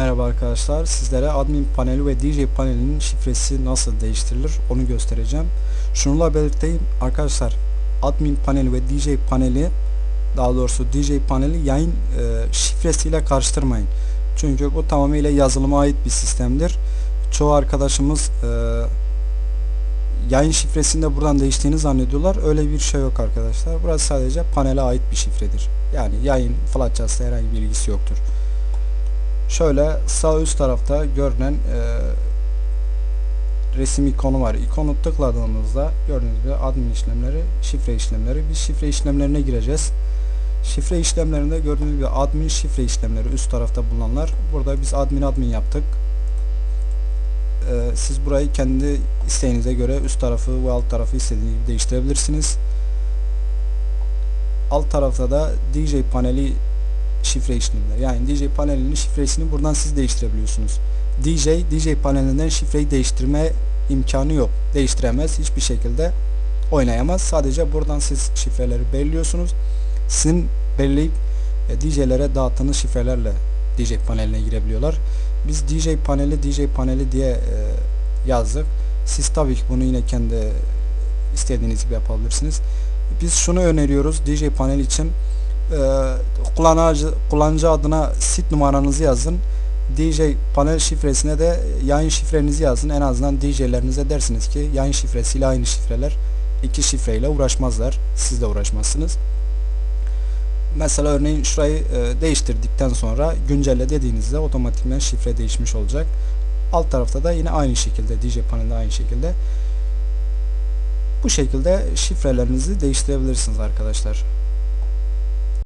Merhaba arkadaşlar. Sizlere admin paneli ve DJ panelinin şifresi nasıl değiştirilir onu göstereceğim. Şununla belirteyim arkadaşlar. Admin paneli ve DJ paneli daha doğrusu DJ paneli yayın e, şifresiyle karıştırmayın. Çünkü bu tamamıyla yazılıma ait bir sistemdir. Çoğu arkadaşımız e, yayın şifresini de buradan değiştiğini zannediyorlar. Öyle bir şey yok arkadaşlar. Burası sadece panele ait bir şifredir. Yani yayın Flatchas'la herhangi bir ilgisi yoktur. Şöyle sağ üst tarafta görünen e, resim ikonu var. İkonu tıkladığımızda gördüğünüz gibi admin işlemleri, şifre işlemleri. Biz şifre işlemlerine gireceğiz. Şifre işlemlerinde gördüğünüz gibi admin şifre işlemleri üst tarafta bulunanlar. Burada biz admin admin yaptık. E, siz burayı kendi isteğinize göre üst tarafı ve alt tarafı istediğiniz gibi değiştirebilirsiniz. Alt tarafta da DJ paneli şifre işlemleri. Yani DJ panelinin şifresini buradan siz değiştirebiliyorsunuz. DJ, DJ panelinden şifreyi değiştirme imkanı yok. Değiştiremez. Hiçbir şekilde oynayamaz. Sadece buradan siz şifreleri belirliyorsunuz. Sizin belirleyip e, DJ'lere dağıttığınız şifrelerle DJ paneline girebiliyorlar. Biz DJ paneli, DJ paneli diye e, yazdık. Siz tabii ki bunu yine kendi istediğiniz gibi yapabilirsiniz. Biz şunu öneriyoruz DJ panel için kullanıcı, kullanıcı adına sit numaranızı yazın. DJ panel şifresine de yayın şifrenizi yazın. En azından DJ'lerinize dersiniz ki yayın şifresiyle aynı şifreler iki şifreyle uğraşmazlar. Siz de uğraşmazsınız. Mesela örneğin şurayı e, değiştirdikten sonra güncelle dediğinizde otomatikman şifre değişmiş olacak. Alt tarafta da yine aynı şekilde DJ panelde aynı şekilde bu şekilde şifrelerinizi değiştirebilirsiniz arkadaşlar.